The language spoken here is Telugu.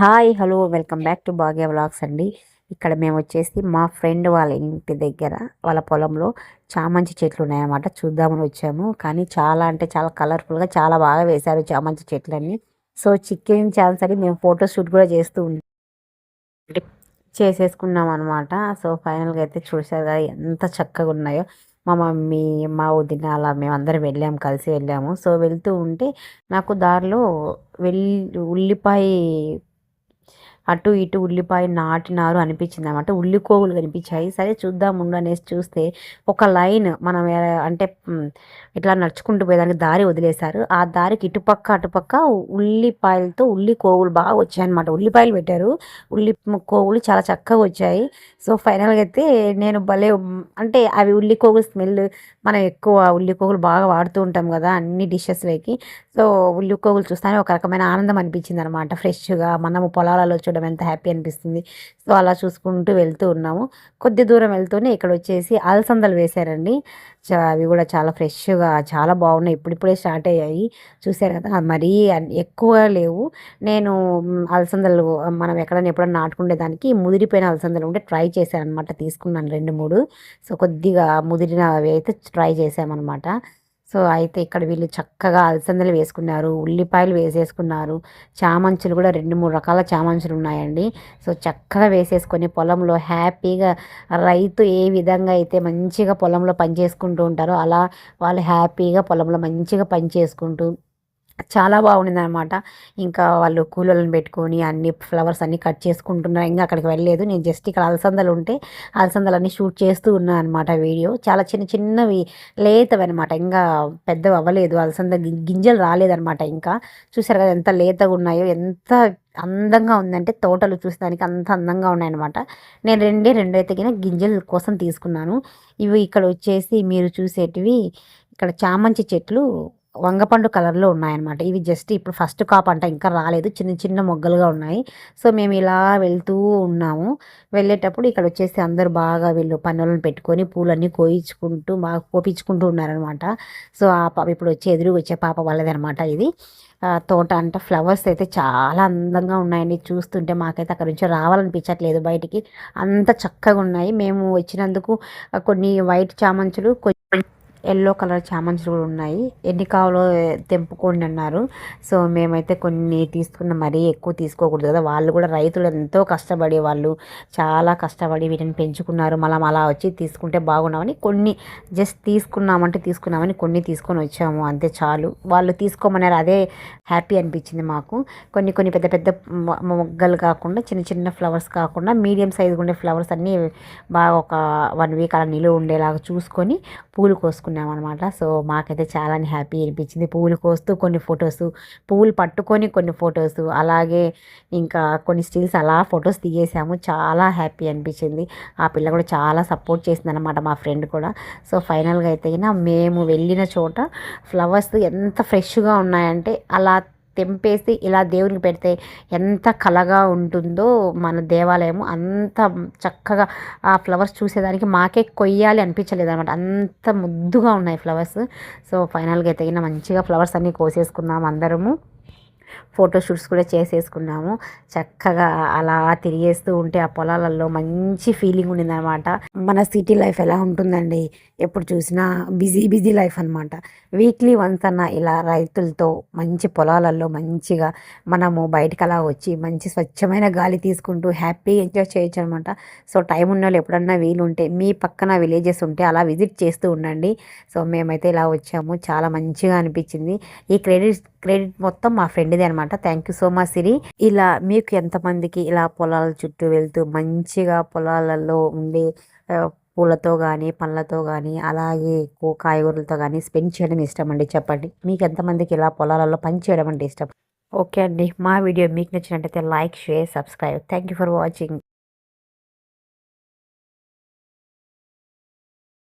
Hi hello welcome back to Bhagya vlogs అండి. ఇక్కడ మేము వచ్చేసి మా ఫ్రెండ్ వాళ్ళ ఇంటి దగ్గర వాళ్ళ పొలంలో చామంతి చెట్లు ఉన్నాయన్నమాట. చూద్దామని వచ్చాము. కానీ చాలా అంటే చాలా కలర్ఫుల్గా చాలా బాగా వేశారు చామంతి చెట్లన్నీ. సో చికెన్ ఛాన్స్ అని మేము ఫోటో షూట్ కూడా చేస్తూ ఉంటాం చేసేసుకున్నాం అనమాట సో ఫైనల్గా అయితే చూసారు కదా ఎంత చక్కగా ఉన్నాయో. మా మమ్మీ మా వదిన అలా మేమందరం వెళ్ళాము కలిసి వెళ్ళాము. సో వెళ్తూ ఉంటే నాకు దారిలో వెళ్ళి ఉల్లిపాయ అటు ఇటు ఉల్లిపాయ నాటినారు అనిపించింది అనమాట ఉల్లికోగులు కనిపించాయి. సరే చూద్దాం ఉండు అనేసి చూస్తే ఒక లైన్ మనం అంటే ఇట్లా నడుచుకుంటూ పోయేదానికి దారి వదిలేశారు. ఆ దారికి ఇటుపక్క అటుపక్క ఉల్లిపాయలతో ఉల్లికోవులు బాగా వచ్చాయన్నమాట. ఉల్లిపాయలు పెట్టారు. ఉల్లి కోవులు చాలా చక్కగా వచ్చాయి. సో ఫైనల్గా అయితే నేను భలే అంటే అవి ఉల్లి కోగులు స్మెల్ మనం ఎక్కువ ఉల్లి కోగులు బాగా వాడుతూ ఉంటాం కదా అన్ని డిషెస్లోకి. సో ఉల్లి కోగులు చూస్తానే ఒక రకమైన ఆనందం అనిపించింది అనమాట ఫ్రెష్గా మనము పొలాలలో చూడడం ఎంత హ్యాపీ అనిపిస్తుంది. సో అలా చూసుకుంటూ వెళ్తూ ఉన్నాము. కొద్ది దూరం వెళ్తూనే ఇక్కడ వచ్చేసి అలసందలు వేశారండి. అవి కూడా చాలా ఫ్రెష్గా చాలా బాగున్నాయి. ఇప్పుడిప్పుడే స్టార్ట్ అయ్యాయి. చూసారు కదా మరీ ఎక్కువ లేవు. నేను అలసందలు మనం ఎక్కడైనా ఎప్పుడైనా నాటుకునే దానికి ముదిరిపోయిన అలసందలు ఉంటే ట్రై చేశాను అనమాట తీసుకున్నాను రెండు మూడు. సో కొద్దిగా ముదిరినవి అయితే ట్రై చేశామన్నమాట. సో అయితే ఇక్కడ వీళ్ళు చక్కగా అలసందలు వేసుకున్నారు ఉల్లిపాయలు వేసేసుకున్నారు చామంచులు కూడా రెండు మూడు రకాల చామంచులు ఉన్నాయండి. సో చక్కగా వేసేసుకొని పొలంలో హ్యాపీగా రైతు ఏ విధంగా అయితే మంచిగా పొలంలో పని చేసుకుంటూ ఉంటారో అలా వాళ్ళు హ్యాపీగా పొలంలో మంచిగా పని చేసుకుంటూ చాలా బాగుండింది అనమాట ఇంకా వాళ్ళు కూలర్లను పెట్టుకొని అన్ని ఫ్లవర్స్ అన్నీ కట్ చేసుకుంటున్నారు ఇంకా అక్కడికి వెళ్ళలేదు. నేను జస్ట్ ఇక్కడ అలసందలు ఉంటే అలసందలన్నీ షూట్ చేస్తూ ఉన్నాను అనమాట వీడియో. చాలా చిన్న చిన్నవి లేతవి అనమాట ఇంకా పెద్దవి అవ్వలేదు. అలసంద గింజలు రాలేదనమాట ఇంకా. చూసారు కదా ఎంత లేతగా ఉన్నాయో ఎంత అందంగా ఉందంటే తోటలు చూసేదానికి అంత అందంగా ఉన్నాయన్నమాట. నేను రెండే రెండు అయితే గింజల కోసం తీసుకున్నాను. ఇవి ఇక్కడ వచ్చేసి మీరు చూసేటివి ఇక్కడ చామంతి చెట్లు వంగపండు కలర్లో ఉన్నాయన్నమాట. ఇవి జస్ట్ ఇప్పుడు ఫస్ట్ కాప్ అంట ఇంకా రాలేదు. చిన్న చిన్న మొగ్గలుగా ఉన్నాయి. సో మేము ఇలా వెళ్తూ ఉన్నాము. వెళ్ళేటప్పుడు ఇక్కడ వచ్చేసి అందరూ బాగా వీళ్ళు పన్నులను పెట్టుకొని పూలన్నీ కోయించుకుంటూ బాగా కోపించుకుంటూ ఉన్నారనమాట సో ఆ పాప ఇప్పుడు వచ్చే ఎదురు వచ్చే పాప వాళ్ళదనమాట ఇది. తోట అంటే ఫ్లవర్స్ అయితే చాలా అందంగా ఉన్నాయండి. చూస్తుంటే మాకైతే అక్కడ నుంచి రావాలనిపించట్లేదు బయటికి. అంత చక్కగా ఉన్నాయి. మేము వచ్చినందుకు కొన్ని వైట్ చామంచులు ఎల్లో కలర్ చామంతులు కూడా ఉన్నాయి. ఎన్ని కావాలో తెంపుకోండి అన్నారు. సో మేమైతే కొన్ని తీసుకున్న. మరీ ఎక్కువ తీసుకోకూడదు కదా. వాళ్ళు కూడా రైతులు ఎంతో కష్టపడి వాళ్ళు. చాలా కష్టపడి వీటిని పెంచుకున్నారు. మళ్ళీ అలా వచ్చి తీసుకుంటే బాగున్నామని కొన్ని జస్ట్ తీసుకున్నామంటే తీసుకున్నామని కొన్ని తీసుకొని వచ్చాము. అంతే చాలు. వాళ్ళు తీసుకోమన్నారు. అదే హ్యాపీ అనిపించింది మాకు. కొన్ని కొన్ని పెద్ద పెద్ద మొగ్గలు కాకుండా చిన్న చిన్న ఫ్లవర్స్ కాకుండా మీడియం సైజు ఉండే ఫ్లవర్స్ అన్నీ బాగా ఒక వన్ వీక్ అలా నిలువ ఉండేలాగా చూసుకొని పూలు కోసుకుని చేసుకున్నాం అనమాట సో మాకైతే చాలా హ్యాపీ అనిపించింది. పువ్వులు కోస్తూ కొన్ని ఫొటోస్ పువ్వులు పట్టుకొని కొన్ని ఫొటోస్ అలాగే ఇంకా కొన్ని స్టిల్స్ అలా ఫొటోస్ తీయేసాము. చాలా హ్యాపీ అనిపించింది. ఆ పిల్ల కూడా చాలా సపోర్ట్ చేసింది అనమాట మా ఫ్రెండ్ కూడా. సో ఫైనల్గా అయితే మేము వెళ్ళిన చోట ఫ్లవర్స్ ఎంత ఫ్రెష్గా ఉన్నాయంటే అలా తెంపేసి ఇలా దేవునికి పెడితే ఎంత కలగా ఉంటుందో మన దేవాలయము. అంత చక్కగా ఆ ఫ్లవర్స్ చూసేదానికి మాకే కొయ్యాలి అనిపించలేదు అనమాట అంత ముద్దుగా ఉన్నాయి ఫ్లవర్స్. సో ఫైనల్గా అయితే మంచిగా ఫ్లవర్స్ అన్నీ కోసేసుకున్నాం అందరము. ఫోటోషూట్స్ కూడా చేసేసుకున్నాము. చక్కగా అలా తిరిగేస్తూ ఉంటే ఆ పొలాలలో మంచి ఫీలింగ్ ఉండిందనమాట మన సిటీ లైఫ్ ఎలా ఉంటుందండి? ఎప్పుడు చూసినా బిజీ బిజీ లైఫ్ అనమాట వీక్లీ వన్స్ అన్న ఇలా రైతులతో మంచి పొలాలలో మంచిగా మనము బయటకు అలా వచ్చి మంచి స్వచ్ఛమైన గాలి తీసుకుంటూ హ్యాపీగా ఎంజాయ్ చేయొచ్చు అనమాట సో టైం ఉన్న వాళ్ళు ఎప్పుడన్నా వీలుంటే మీ పక్కన విలేజెస్ ఉంటే అలా విజిట్ చేస్తూ ఉండండి. సో మేమైతే ఇలా వచ్చాము. చాలా మంచిగా అనిపించింది. ఈ క్రెడిట్ క్రెడిట్ మొత్తం మా ఫ్రెండ్ది అనమాట thank you so much Siri. ఇలా మీకు ఎంతమందికి ఇలా పొలాల చుట్టూ వెళ్తూ మంచిగా పొలాలలో ఉండే పూలతో కానీ పండ్లతో కానీ అలాగే ఎక్కువ కాయగూరలతో కానీ స్పెండ్ చేయడం ఇష్టం అండి చెప్పండి. మీకు ఎంతమందికి ఇలా పొలాలలో పని చేయడం అంటే ఇష్టం? ఓకే అండి. మా వీడియో మీకు నచ్చినట్టయితే like share subscribe. Thank you for watching.